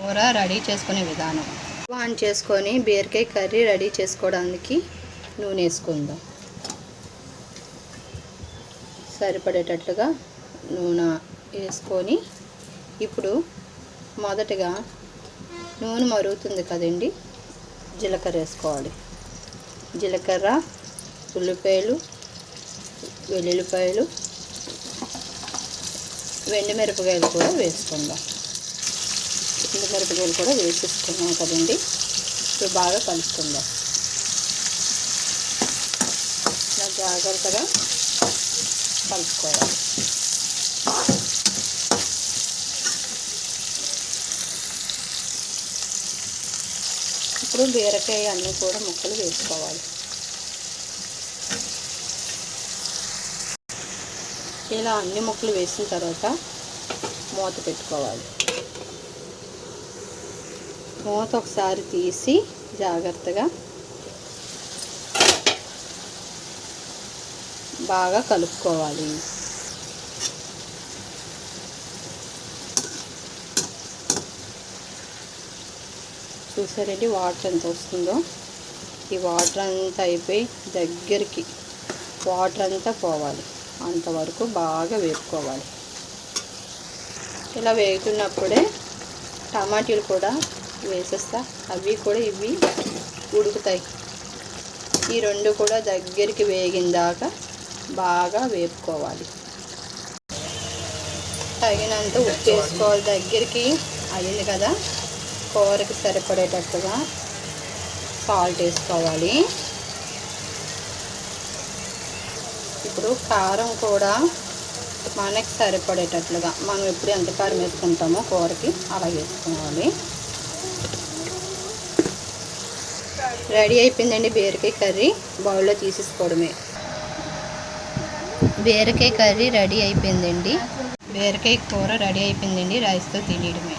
కూర రెడీ చేసుకునే విధానం. ఆన్ చేసుకొని బీరకాయ కర్రీ రెడీ చేసుకోవడానికి నూనె వేసుకుందాం. సరిపడేటట్లుగా నూనె వేసుకొని ఇప్పుడు మొదటగా నూనె మరుగుతుంది కదండి జీలకర్ర వేసుకోవాలి. జీలకర్ర ఉల్లిపాయలు వెల్లుల్లిపాయలు వెండి మిరపకాయలు కూడా వేసుకుందాం. ఎండు మిరపకాయలు కూడా వేసేసుకున్నాం కదండి. ఇప్పుడు బాగా కలుపుకుందాం. ఇలా జాగ్రత్తగా కలుపుకోవాలి. ఇప్పుడు బీరకాయ అన్నీ కూడా ముక్కలు వేసుకోవాలి. ఇలా అన్ని ముక్కలు వేసిన తర్వాత మూత పెట్టుకోవాలి. మూత ఒకసారి తీసి జాగ్రత్తగా బాగా కలుపుకోవాలి. చూసారండి వాటర్ ఎంత వస్తుందో? ఈ వాటర్ అంతా అయిపోయి దగ్గరికి వాటర్ అంతా పోవాలి. అంతవరకు బాగా వేపుకోవాలి. ఇలా వేగుతున్నప్పుడే టమాటీలు కూడా వేసేస్తా. అవి కూడా ఇవి ఉడుకుతాయి. ఈ రెండు కూడా దగ్గరికి వేగిన దాకా బాగా వేపుకోవాలి. తగినంత ఉప్పు వేసుకోవాలి. దగ్గరికి అయింది కదా కూరకి సరిపడేటట్టుగా సాల్ట్ వేసుకోవాలి. ఇప్పుడు కారం కూడా మనకి సరిపడేటట్లుగా మనం ఎప్పుడు ఎంత కారం వేసుకుంటామో కూరకి అలా వేసుకోవాలి. రెడీ అయిపోయిందండి బీరకాయ కర్రీ. బౌల్లో తీసేసుకోవడమే. బీరకాయ కర్రీ రెడీ అయిపోయిందండి. బీరకాయ కూర రెడీ అయిపోయిందండి రైస్తో తినేయడమే.